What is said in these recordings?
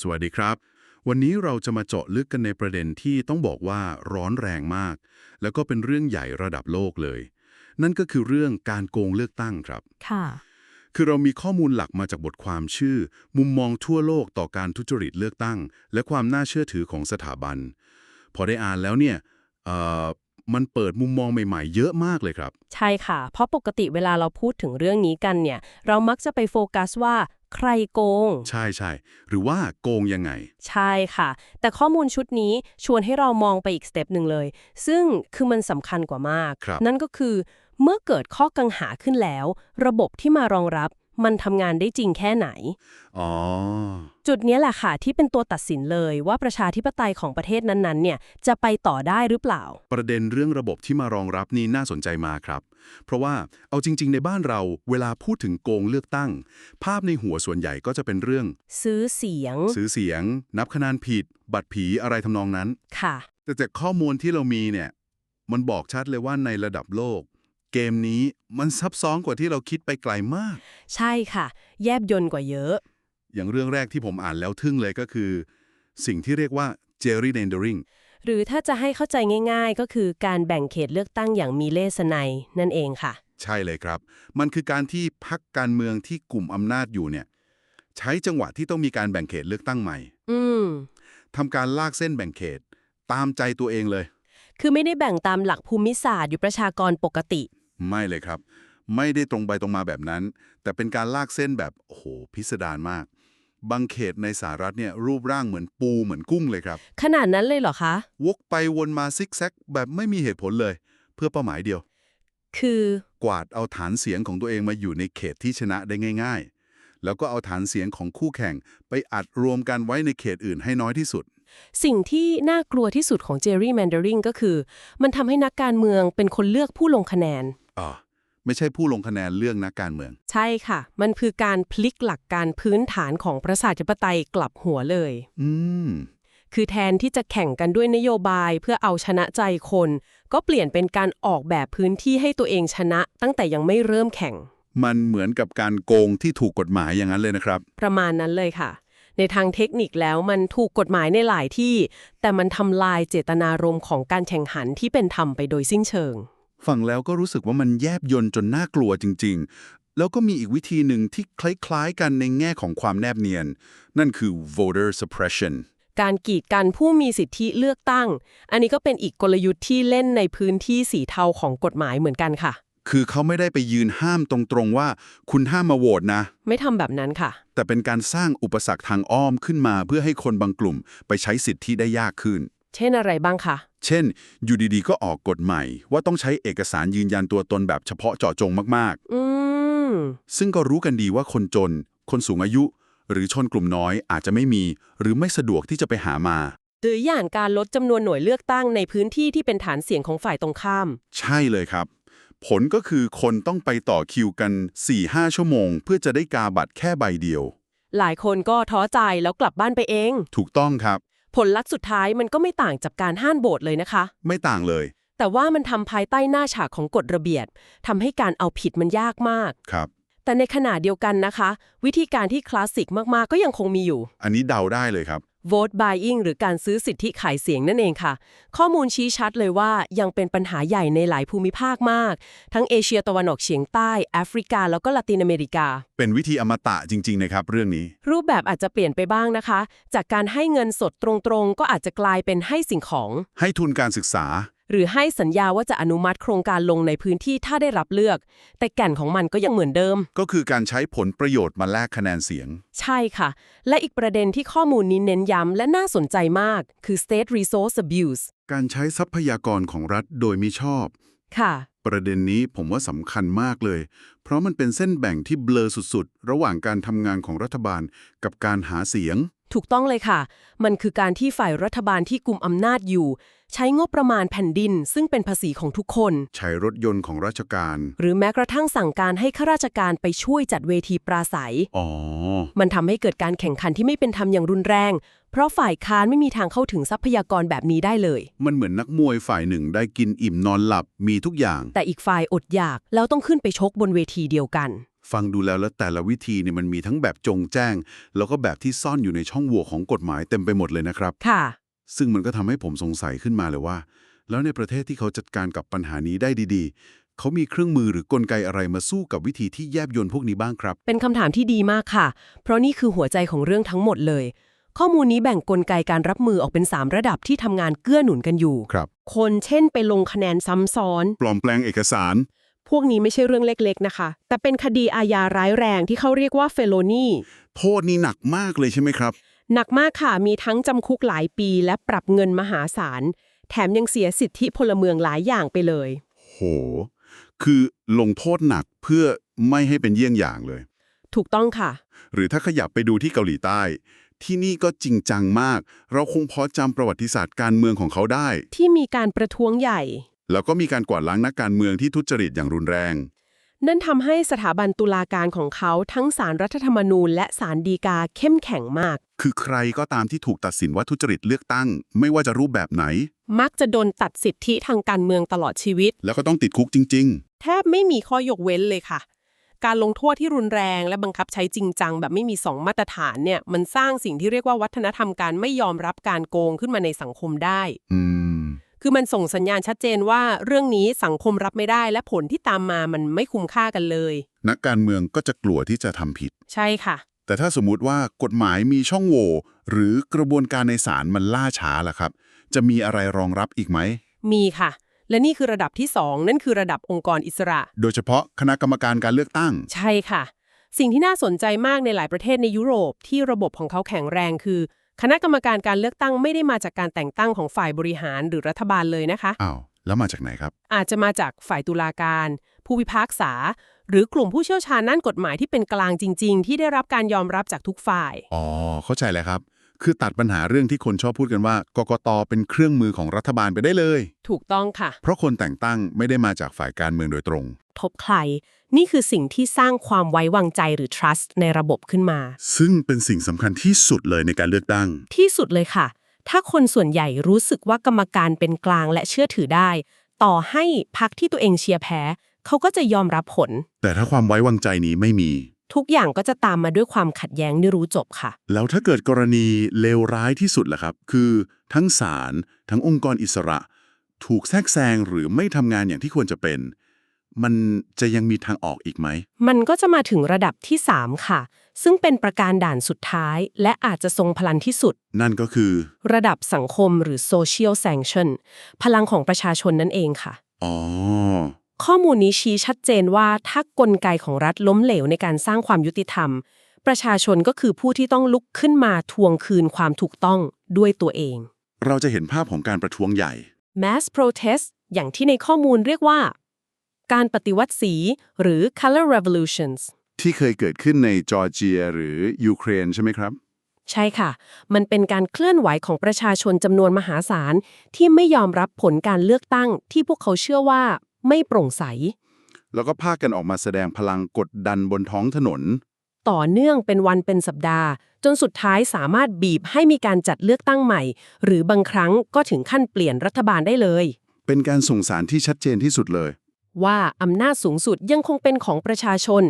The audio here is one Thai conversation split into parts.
สวัสดีครับ วันนี้เราจะมาเจาะลึกกันในประเด็นที่ต้องบอกว่าร้อนแรงมาก แล้วก็เป็นเรื่องใหญ่ระดับโลกเลย นั่นก็คือเรื่องการโกงเลือกตั้งครับ ค่ะ คือเรามีข้อมูลหลักมาจากบทความชื่อ มุมมองทั่วโลกต่อการทุจริตเลือกตั้ง และความน่าเชื่อถือของสถาบัน พอได้อ่านแล้วเนี่ยเอ่อมันเปิดมุมมองใหม่ๆ เยอะมากเลยครับ ใช่ค่ะ เพราะปกติเวลาเราพูดถึงเรื่องนี้กันเนี่ย เรามักจะไปโฟกัสว่า ใครโกง ใช่ใช่หรือว่าโกงยังไง ใช่ค่ะ แต่ข้อมูลชุดนี้ชวนให้เรามองไปอีกสเต็ปหนึ่งเลย ซึ่งคือมันสำคัญกว่ามากครับนั่นก็คือ เมื่อเกิดข้อกังหาขึ้นแล้ว ระบบที่มารองรับ มันทำงานได้จริงแค่ไหน อ๋อ จุดเนี้ยแหละค่ะที่เป็นตัวตัดสินเลยว่าประชาธิปไตยของประเทศนั้นๆเนี่ยจะไปต่อได้หรือเปล่า ประเด็นเรื่องระบบที่มารองรับนี่น่าสนใจมากครับ เพราะว่าเอาจริง ๆ ในบ้านเราเวลาพูดถึงโกงเลือกตั้ง ภาพในหัวส่วนใหญ่ก็จะเป็นเรื่อง ซื้อเสียงซื้อเสียง นับคะแนนผิด บัตรผีอะไรทำนองนั้น ค่ะ แต่จากข้อมูลที่เรามีเนี่ย มันบอกชัดเลยว่าในระดับโลก เกมนี้มันซับซ้อนกว่าที่เราคิดไปไกลมาก ใช่ค่ะ แยบยนต์กว่าเยอะ อย่างเรื่องแรกที่ผมอ่านแล้วทึ่งเลยก็คือ สิ่งที่เรียกว่า gerrymandering หรือถ้าจะให้เข้าใจง่ายๆ ก็คือการแบ่งเขตเลือกตั้งอย่างมีเล่ห์ไนยนั่นเองค่ะ ใช่เลยครับ มันคือการที่พักการเมืองที่กลุ่มอำนาจอยู่เนี่ย ใช้จังหวะที่ต้องมีการแบ่งเขตเลือกตั้งใหม่ อืมทำการลากเส้นแบ่งเขต ตามใจตัวเองเลย คือไม่ได้แบ่งตามหลักภูมิศาสตร์อยู่ประชากรปกติ ไม่เลยครับ ไม่ได้ตรงไปตรงมาแบบนั้น แต่เป็นการลากเส้นแบบโอ้โหพิสดารมาก บางเขตในสหรัฐเนี่ยรูปร่างเหมือนปูเหมือนกุ้งเลยครับ ขนาดนั้นเลยเหรอคะ วกไปวนมาซิกแซกแบบไม่มีเหตุผลเลย เพื่อเป้าหมายเดียว คือกวาดเอาฐานเสียงของตัวเองมาอยู่ในเขตที่ชนะได้ง่าย ๆ แล้วก็เอาฐานเสียงของคู่แข่งไปอัดรวมกันไว้ในเขตอื่นให้น้อยที่สุดสิ่งที่น่ากลัวที่สุดของ gerrymandering ก็คือ มันทำให้นักการเมืองเป็นคนเลือกผู้ลงคะแนน อ่าไม่ใช่ผู้ลงคะแนนเลือกนักการเมือง ใช่ค่ะ มันคือการพลิกหลักการพื้นฐานของประชาธิปไตยกลับหัวเลย อืม คือแทนที่จะแข่งกันด้วยนโยบายเพื่อเอาชนะใจคน ก็เปลี่ยนเป็นการออกแบบพื้นที่ให้ตัวเองชนะ ตั้งแต่ยังไม่เริ่มแข่ง มันเหมือนกับการโกงที่ถูกกฎหมายอย่างนั้นเลยนะครับ ประมาณนั้นเลยค่ะ ในทางเทคนิคแล้วมันถูกกฎหมายในหลายที่ แต่มันทำลายเจตนารมณ์ของการแข่งขันที่เป็นธรรมไปโดยสิ้นเชิง ฟังแล้วก็รู้สึกว่ามันแยบยนจนน่ากลัวจริง ๆ แล้วก็มีอีกวิธีหนึ่งที่คล้ายๆ กันในแง่ของความแนบเนียน นั่นคือ voter suppression การกีดกันผู้มีสิทธิเลือกตั้ง อันนี้ก็เป็นอีกกลยุทธ์ที่เล่นในพื้นที่สีเทาของกฎหมายเหมือนกันค่ะ คือเขาไม่ได้ไปยืนห้ามตรงๆว่า คุณห้ามมาโหวตนะ ไม่ทำแบบนั้นค่ะ แต่เป็นการสร้างอุปสรรคทางอ้อมขึ้นมาเพื่อให้คนบางกลุ่ม ไปใช้สิทธิได้ยากขึ้น เช่นอะไรบ้างคะ เช่น อยู่ดีๆ ก็ออกกฎใหม่ ว่าต้องใช้เอกสารยืนยันตัวตนแบบเฉพาะเจาะจงมากอืม ๆ ซึ่งก็รู้กันดีว่าคนจน คนสูงอายุ หรือชนกลุ่มน้อยอาจจะไม่มี หรือไม่สะดวกที่จะไปหามา หรืออย่างการลดจำนวนหน่วยเลือกตั้งในพื้นที่ที่เป็นฐานเสียงของฝ่ายตรงข้าม ใช่เลยครับ ผลก็คือคนต้องไปต่อคิวกัน 4-5 ชั่วโมง เพื่อจะได้กาบัตรแค่ใบเดียว หลายคนก็ท้อใจแล้วกลับบ้านไปเอง ถูกต้องครับ ผลลัพธ์สุดท้ายมันก็ไม่ต่างจากการห้านโบสถ์เลยนะคะ ไม่ต่างเลย แต่ว่ามันทำภายใต้หน้าฉากของกฎระเบียบทำให้การเอาผิดมันยากมาก ครับ แต่ในขณะเดียวกันนะคะ วิธีการที่คลาสสิกมากๆก็ยังคงมีอยู่ อันนี้เดาได้เลยครับ vote buying หรือการซื้อสิทธิขายเสียงนั่นเองค่ะ ข้อมูลชี้ชัดเลยว่ายังเป็นปัญหาใหญ่ในหลายภูมิภาคมาก ทั้งเอเชียตะวันออกเฉียงใต้ แอฟริกา แล้วก็ละตินอเมริกา เป็นวิธีอมตะจริง ๆ นะครับ เรื่องนี้ รูปแบบอาจจะเปลี่ยนไปบ้างนะคะ จากการให้เงินสดตรงๆ ก็อาจจะกลายเป็นให้สิ่งของ ให้ทุนการศึกษา หรือให้สัญญาว่าจะอนุมัติโครงการลงในพื้นที่ถ้าได้รับเลือก แต่แก่นของมันก็ยังเหมือนเดิม ก็คือการใช้ผลประโยชน์มาแลกคะแนนเสียง ใช่ค่ะ และอีกประเด็นที่ข้อมูลนี้เน้นย้ำและน่าสนใจมาก คือ state resource abuse การใช้ทรัพยากรของรัฐโดยมิชอบ ค่ะ ประเด็นนี้ผมว่าสำคัญมากเลย เพราะมันเป็นเส้นแบ่งที่เบลอสุดๆ ระหว่างการทำงานของรัฐบาลกับการหาเสียง ถูกต้องเลยค่ะ มันคือการที่ฝ่ายรัฐบาลที่กุมอำนาจอยู่ ใช้งบประมาณแผ่นดิน ซึ่งเป็นภาษีของทุกคน ใช้รถยนต์ของราชการ หรือแม้กระทั่งสั่งการให้ข้าราชการไปช่วยจัดเวทีปราศัย อ๋อ มันทำให้เกิดการแข่งขันที่ไม่เป็นธรรมอย่างรุนแรง เพราะฝ่ายค้านไม่มีทางเข้าถึงทรัพยากรแบบนี้ได้เลย มันเหมือนนักมวยฝ่ายหนึ่งได้กินอิ่มนอนหลับมีทุกอย่าง แต่อีกฝ่ายอดอยากแล้วต้องขึ้นไปชกบนเวทีเดียวกัน ฟังดูแล้วแล้วแต่ละวิธีเนี่ยมันมีทั้งแบบจงแจ้ง แล้วก็แบบที่ซ่อนอยู่ในช่องโหว่ของกฎหมายเต็มไปหมดเลยนะครับ ค่ะ ซึ่งมันก็ทำให้ผมสงสัยขึ้นมาเลยว่า แล้วในประเทศที่เขาจัดการกับปัญหานี้ได้ดีๆ เขามีเครื่องมือหรือกลไกอะไรมาสู้กับวิธีที่แยบยลพวกนี้บ้างครับ เป็นคำถามที่ดีมากค่ะ เพราะนี่คือหัวใจของเรื่องทั้งหมดเลย ข้อมูลนี้แบ่งกลไกการรับมือออกเป็น 3 ระดับที่ทำงานเกื้อหนุนกันอยู่ ครับ คนเช่นไปลงคะแนนซ้ำซ้อน ปลอมแปลงเอกสาร พวกนี้ไม่ใช่เรื่องเล็กๆนะคะ แต่เป็นคดีอาญาร้ายแรงที่เขาเรียกว่าเฟโลนีโทษนี่หนักมากเลยใช่ไหมครับ หนักมากค่ะ มีทั้งจำคุกหลายปีและปรับเงินมหาศาล แถมยังเสียสิทธิพลเมืองหลายอย่างไปเลย โห คือลงโทษหนักเพื่อไม่ให้เป็นเยี่ยงอย่างเลย ถูกต้องค่ะ หรือถ้าขยับไปดูที่เกาหลีใต้ ที่นี่ก็จริงจังมาก เราคงพอจำประวัติศาสตร์การเมืองของเขาได้ ที่มีการประท้วงใหญ่ แล้วก็มีการกวาดล้างนักการเมืองที่ทุจริตอย่างรุนแรง นั่นทำให้สถาบันตุลาการของเขาทั้งศาลรัฐธรรมนูญ และศาลฎีกาเข้มแข็งมาก คือใครก็ตามที่ถูกตัดสินว่าทุจริตเลือกตั้ง ไม่ว่าจะรูปแบบไหน มักจะโดนตัดสิทธิทางการเมืองตลอดชีวิต แล้วก็ต้องติดคุกจริง แทบไม่มีข้อยกเว้นเลยค่ะ การลงโทษที่รุนแรงและบังคับใช้จริงจังแบบไม่มีสองมาตรฐานเนี่ยมันสร้างสิ่งที่เรียกว่าวัฒนธรรมการไม่ยอมรับการโกงขึ้นมาในสังคมได้ ๆ อืม คือมันส่งสัญญาณชัดเจนว่าเรื่องนี้สังคมรับไม่ได้และผลที่ตามมามันไม่คุ้มค่ากันเลย นักการเมืองก็จะกลัวที่จะทำผิด ใช่ค่ะ แต่ถ้าสมมุติว่ากฎหมายมีช่องโหว่หรือกระบวนการในศาลมันล่าช้าล่ะครับ จะมีอะไรรองรับอีกไหม มีค่ะ และนี่คือระดับที่ 2 นั่นคือระดับองค์กรอิสระ โดยเฉพาะคณะกรรมการการเลือกตั้ง ใช่ค่ะ สิ่งที่น่าสนใจมากในหลายประเทศในยุโรปที่ระบบของเขาแข็งแรงคือ คณะกรรมการการเลือกตั้งไม่ได้มาจากการแต่งตั้งของฝ่ายบริหารหรือรัฐบาลเลยนะคะ อ้าว แล้วมาจากไหนครับ อาจจะมาจากฝ่ายตุลาการ ผู้พิพากษา หรือกลุ่มผู้เชี่ยวชาญด้านกฎหมายที่เป็นกลางจริง ๆ ที่ได้รับการยอมรับจากทุกฝ่าย อ๋อ เข้าใจแล้วครับ คือตัดปัญหาเรื่องที่คนชอบพูดกันว่ากกตเป็นเครื่องมือของรัฐบาลไปได้เลย ถูกต้องค่ะ เพราะคนแต่งตั้งไม่ได้มาจากฝ่ายการเมืองโดยตรง ทบใคร นี่คือสิ่งที่สร้างความไว้วางใจหรือ trust ในระบบขึ้นมา ซึ่งเป็นสิ่งสำคัญที่สุดเลยในการเลือกตั้ง ที่สุดเลยค่ะ ถ้าคนส่วนใหญ่รู้สึกว่ากรรมการเป็นกลางและเชื่อถือได้ ต่อให้พักที่ตัวเองเชียร์แพ้ เขาก็จะยอมรับผล แต่ถ้าความไว้วางใจนี้ไม่มี ทุกอย่างก็จะตามมาด้วยความขัดแย้งไม่รู้จบค่ะ แล้วถ้าเกิดกรณีเลวร้ายที่สุดล่ะครับ คือทั้งศาลทั้งองค์กรอิสระ ถูกแทรกแซงหรือไม่ทำงานอย่างที่ควรจะเป็น มันจะยังมีทางออกอีกไหม มันก็จะมาถึงระดับที่ 3 ค่ะ ซึ่งเป็นประการด่านสุดท้าย และอาจจะทรงพลังที่สุด นั่นก็คือ ระดับสังคมหรือ social sanction พลังของประชาชนนั่นเองค่ะ อ๋อ ข้อมูลนี้ชี้ชัดเจนว่าถ้ากลไกของรัฐล้มเหลวในการสร้างความยุติธรรม ประชาชนก็คือผู้ที่ต้องลุกขึ้นมาทวงคืนความถูกต้องด้วยตัวเอง เราจะเห็นภาพของการประท้วงใหญ่ mass protest อย่างที่ในข้อมูลเรียกว่า การปฏิวัติสีหรือ color revolutions ที่เคยเกิดขึ้นในจอร์เจียหรือยูเครนใช่ไหมครับ ใช่ค่ะ มันเป็นการเคลื่อนไหวของประชาชนจำนวนมหาศาล ที่ไม่ยอมรับผลการเลือกตั้งที่พวกเขาเชื่อว่า ไม่โปร่งใส แล้วก็พากันออกมาแสดงพลังกดดันบนท้องถนน ต่อเนื่องเป็นวันเป็นสัปดาห์ จนสุดท้ายสามารถบีบให้มีการจัดเลือกตั้งใหม่ หรือบางครั้งก็ถึงขั้นเปลี่ยนรัฐบาลได้เลย เป็นการส่งสารที่ชัดเจนที่สุดเลย ว่าอำนาจสูงสุดยังคงเป็นของประชาชน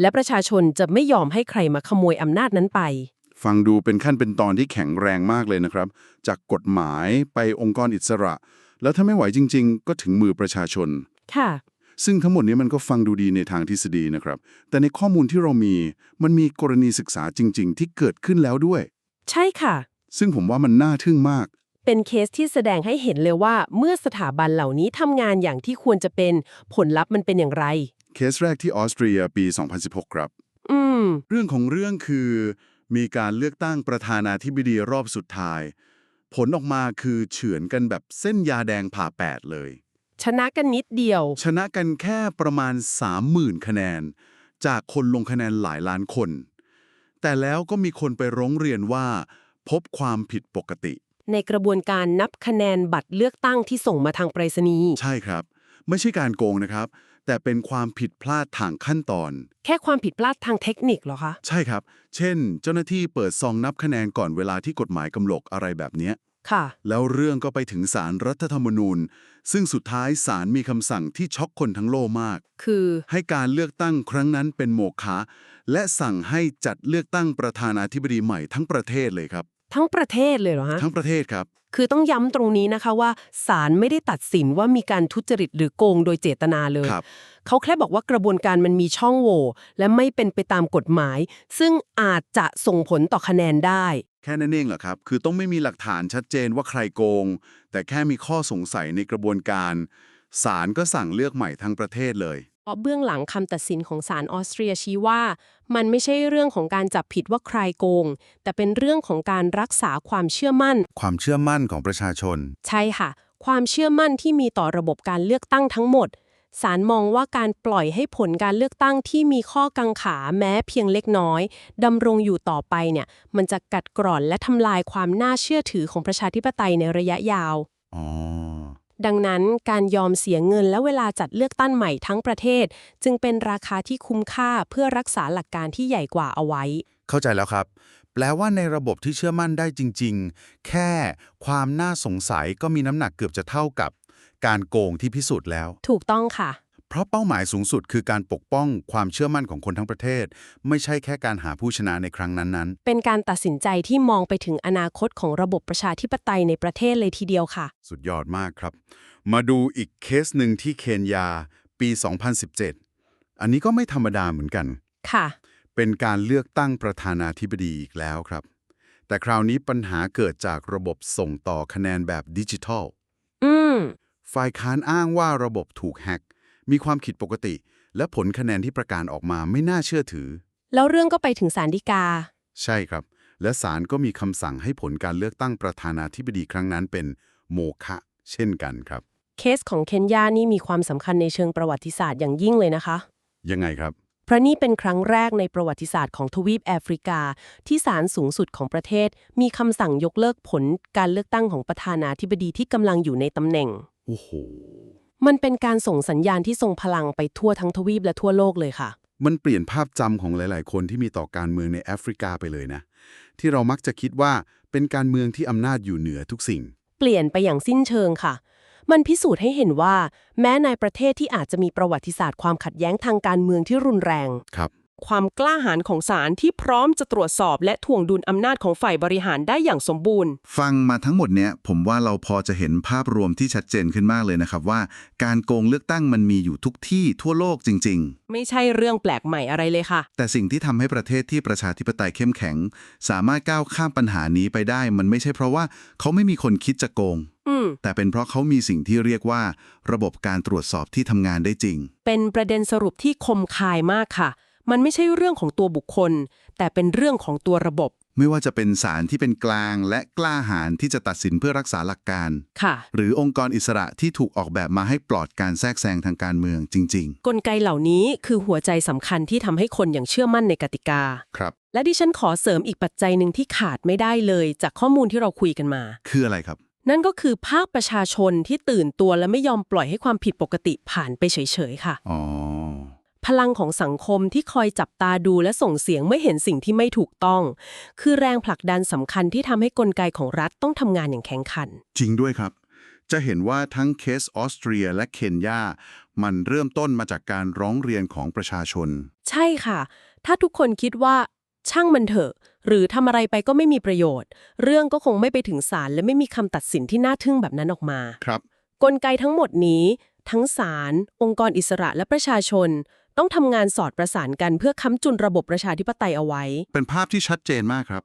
และประชาชนจะไม่ยอมให้ใครมาขโมยอำนาจนั้นไป ฟังดูเป็นขั้นเป็นตอนที่แข็งแรงมากเลยนะครับ จากกฎหมายไปองค์กรอิสระ แล้วถ้าไม่ไหวจริง ๆ ก็ถึงมือประชาชน ค่ะ ซึ่งทั้งหมดนี้มันก็ฟังดูดีในทางทฤษฎีนะครับ แต่ในข้อมูลที่เรามีมันมีกรณีศึกษาจริง ๆ ที่เกิดขึ้นแล้วด้วย ใช่ค่ะ ซึ่งผมว่ามันน่าทึ่งมาก เป็นเคสที่แสดงให้เห็นเลยว่า เมื่อสถาบันเหล่านี้ทำงานอย่างที่ควรจะเป็นผลลัพธ์มันเป็นอย่างไร เคสแรกที่ออสเตรียปี 2016 ครับ อืม เรื่องของเรื่องคือมีการเลือกตั้งประธานาธิบดีรอบสุดท้าย ผลออกมาคือเฉือนกันแบบเส้นยาแดงผ่าแปดเลย ชนะกันนิดเดียว ชนะกันแค่ประมาณ 30,000 คะแนน จากคนลงคะแนนหลายล้านคน แต่แล้วก็มีคนไปร้องเรียนว่า พบความผิดปกติ ในกระบวนการนับคะแนนบัตรเลือกตั้งที่ส่งมาทางไปรษณีย์ใช่ครับ ไม่ใช่การโกงนะครับ แต่เป็นความผิดพลาดทางขั้นตอน แค่ความผิดพลาดทางเทคนิคเหรอคะ ใช่ครับ เช่น เจ้าหน้าที่เปิดซองนับคะแนนก่อนเวลาที่กฎหมายกำหนดอะไรแบบเนี้ย ค่ะ แล้วเรื่องก็ไปถึงศาลรรัฐธรรมนูญ ซึ่งสุดท้ายศาลมีคำสั่งที่ช็อกคนทั้งโลกมาก คือ ให้การเลือกตั้งครั้งนั้นเป็นโมฆะและสั่งให้จัดเลือกตั้งประธานาธิบดีใหม่ทั้งประเทศเลยครับ ทั้งประเทศเลยเหรอฮะทั้งประเทศครับ คือต้องย้ำตรงนี้นะคะว่าศาลไม่ได้ตัดสินว่ามีการทุจริตหรือโกงโดยเจตนาเลย ครับ เขาแค่บอกว่ากระบวนการมันมีช่องโหว่และไม่เป็นไปตามกฎหมาย ซึ่งอาจจะส่งผลต่อคะแนนได้ แค่นั้นเองเหรอครับ คือต้องไม่มีหลักฐานชัดเจนว่าใครโกง แต่แค่มีข้อสงสัยในกระบวนการศาลก็สั่งเลือกใหม่ทั้งประเทศเลย เพราะเบื้องหลังคำตัดสินของศาลออสเตรียชี้ว่า มันไม่ใช่เรื่องของการจับผิดว่าใครโกง แต่เป็นเรื่องของการรักษาความเชื่อมั่น ความเชื่อมั่นของประชาชน ใช่ค่ะ ความเชื่อมั่นที่มีต่อระบบการเลือกตั้งทั้งหมด ศาลมองว่าการปล่อยให้ผลการเลือกตั้งที่มีข้อกังขาแม้เพียงเล็กน้อยดำรงอยู่ต่อไปเนี่ย มันจะกัดกร่อนและทำลายความน่าเชื่อถือของประชาธิปไตยในระยะยาวอ๋อดังนั้นการยอมเสียเงินและเวลาจัดเลือกตั้งใหม่ทั้งประเทศ จึงเป็นราคาที่คุ้มค่าเพื่อรักษาหลักการที่ใหญ่กว่าเอาไว้ เข้าใจแล้วครับ แปลว่าในระบบที่เชื่อมั่นได้จริง ๆ แค่ความน่าสงสัยก็มีน้ำหนักเกือบจะเท่ากับ การโกงที่พิสูจน์แล้ว ถูกต้องค่ะ เพราะเป้าหมายสูงสุดคือการปกป้องความเชื่อมั่นของคนทั้งประเทศ ไม่ใช่แค่การหาผู้ชนะในครั้งนั้นเป็นการตัดสินใจที่มองไปถึงอนาคตของระบบประชาธิปไตยในประเทศเลยทีเดียวค่ะ สุดยอดมากครับ มาดูอีกเคสหนึ่งที่เคนยา ปี 2017 อันนี้ก็ไม่ธรรมดาเหมือนกัน ค่ะ เป็นการเลือกตั้งประธานาธิบดีอีกแล้วครับแต่คราวนี้ปัญหาเกิดจากระบบส่งต่อคะแนนแบบดิจิทัล อืม ฝ่ายค้านอ้างว่าระบบถูกแฮ็กมีความผิดปกติ และผลคะแนนที่ประกาศออกมาไม่น่าเชื่อถือ แล้วเรื่องก็ไปถึงศาลฎีกา ใช่ครับ และศาลก็มีคำสั่งให้ผลการเลือกตั้งประธานาธิบดีครั้งนั้นเป็นโมฆะเช่นกันครับ เคสของเคนยานี่มีความสำคัญในเชิงประวัติศาสตร์อย่างยิ่งเลยนะคะ ยังไงครับ เพราะนี่เป็นครั้งแรกในประวัติศาสตร์ของทวีปแอฟริกา ที่ศาลสูงสุดของประเทศ มีคำสั่งยกเลิกผลการเลือกตั้งของประธานาธิบดีที่กำลังอยู่ในตำแหน่ง โอ้โห มันเป็นการส่งสัญญาณที่ทรงพลังไปทั่วทั้งทวีปและทั่วโลกเลยค่ะ มันเปลี่ยนภาพจำของหลาย ๆ คนที่มีต่อการเมืองในแอฟริกาไปเลยนะ ที่เรามักจะคิดว่าเป็นการเมืองที่อำนาจอยู่เหนือทุกสิ่ง เปลี่ยนไปอย่างสิ้นเชิงค่ะ มันพิสูจน์ให้เห็นว่า แม้ในประเทศที่อาจจะมีประวัติศาสตร์ความขัดแย้งทางการเมืองที่รุนแรง ครับ ความกล้าหาญของศาลที่พร้อมจะตรวจสอบและถ่วงดุลอำนาจของฝ่ายบริหารได้อย่างสมบูรณ์ ฟังมาทั้งหมดเนี้ยผมว่าเราพอจะเห็นภาพรวมที่ชัดเจนขึ้นมากเลยนะครับว่า การโกงเลือกตั้งมันมีอยู่ทุกที่ทั่วโลกจริงไม่ใช่เรื่องแปลกใหม่อะไรเลยค่ะๆแต่สิ่งที่ทำให้ประเทศที่ประชาธิปไตยเข้มแข็ง สามารถก้าวข้ามปัญหานี้ไปได้ มันไม่ใช่เพราะว่าเขาไม่มีคนคิดจะโกง อืม แต่เป็นเพราะเขามีสิ่งที่เรียกว่า ระบบการตรวจสอบที่ทำงานได้จริง เป็นประเด็นสรุปที่คมคายมากค่ะ มันไม่ใช่เรื่องของตัวบุคคล แต่เป็นเรื่องของตัวระบบ ไม่ว่าจะเป็นศาลที่เป็นกลางและกล้าหาญที่จะตัดสินเพื่อรักษาหลักการ ค่ะ หรือองค์กรอิสระที่ถูกออกแบบมาให้ปลอดการแทรกแซงทางการเมืองจริง กลไกเหล่านี้คือหัวใจสำคัญที่ทำให้คนอย่างเชื่อมั่นในกติกาครับ และดิฉันขอเสริมอีกปัจจัยหนึ่งที่ขาดไม่ได้เลย จากข้อมูลที่เราคุยกันมาๆคืออะไรครับ นั่นก็คือภาคประชาชนที่ตื่นตัวและไม่ยอมปล่อยให้ความผิดปกติผ่านไปเฉยๆค่ะ อ๋อ พลังของสังคมที่คอยจับตาดูและส่งเสียงไม่เห็นสิ่งที่ไม่ถูกต้อง คือแรงผลักดันสำคัญที่ทำให้กลไกของรัฐต้องทำงานอย่างแข็งขัน จริงด้วยครับ จะเห็นว่าทั้งเคสออสเตรียและเคนยา มันเริ่มต้นมาจากการร้องเรียนของประชาชน ใช่ค่ะ ถ้าทุกคนคิดว่า ช่างมันเถอะ หรือทำอะไรไปก็ไม่มีประโยชน์ เรื่องก็คงไม่ไปถึงศาลและไม่มีคำตัดสินที่น่าทึ่งแบบนั้นออกมา ครับ กลไกทั้งหมดนี้ ทั้งศาลองค์กรอิสระและประชาชน ต้องทำงานสอดประสานกันเพื่อค้ำจุนระบบประชาธิปไตยเอาไว้ เป็นภาพที่ชัดเจนมากครับ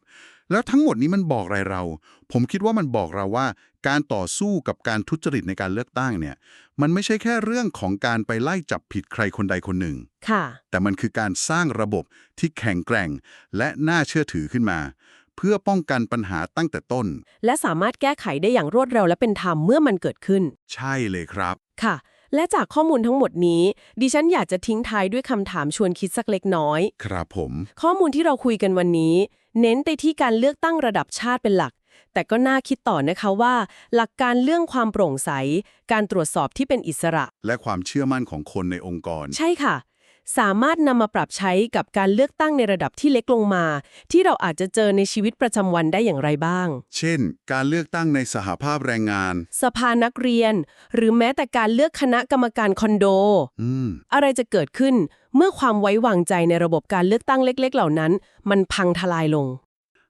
แล้วทั้งหมดนี้มันบอกอะไรเรา ผมคิดว่ามันบอกเราว่า การต่อสู้กับการทุจริตในการเลือกตั้งเนี่ย มันไม่ใช่แค่เรื่องของการไปไล่จับผิดใครคนใดคนหนึ่ง ค่ะ แต่มันคือการสร้างระบบที่แข็งแกร่ง และน่าเชื่อถือขึ้นมา เพื่อป้องกันปัญหาตั้งแต่ต้น และสามารถแก้ไขได้อย่างรวดเร็วและเป็นธรรมเมื่อมันเกิดขึ้น ใช่เลยครับ ค่ะ และจากข้อมูลทั้งหมดนี้ ดิฉันอยากจะทิ้งท้ายด้วยคำถามชวนคิดสักเล็กน้อย ครับผม ข้อมูลที่เราคุยกันวันนี้ เน้นไปที่การเลือกตั้งระดับชาติเป็นหลัก แต่ก็น่าคิดต่อนะคะว่า หลักการเรื่องความโปร่งใส การตรวจสอบที่เป็นอิสระ และความเชื่อมั่นของคนในองค์กร ใช่ค่ะ สามารถนำมาปรับใช้กับการเลือกตั้งในระดับที่เล็กลงมา ที่เราอาจจะเจอในชีวิตประจำวันได้อย่างไรบ้าง เช่น การเลือกตั้งในสหภาพแรงงาน สภานักเรียน หรือแม้แต่การเลือกคณะกรรมการคอนโด อืม อะไรจะเกิดขึ้นเมื่อความไว้วางใจในระบบการเลือกตั้งเล็ก ๆ เหล่านั้น มันพังทลายลง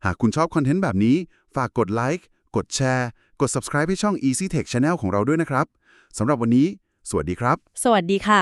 หากคุณชอบคอนเทนต์แบบนี้ ฝากกดไลค์กดแชร์กด subscribe ให้ช่อง Easy Tech Channel ของเราด้วยนะครับสำหรับวันนี้ สวัสดีครับ สวัสดีค่ะ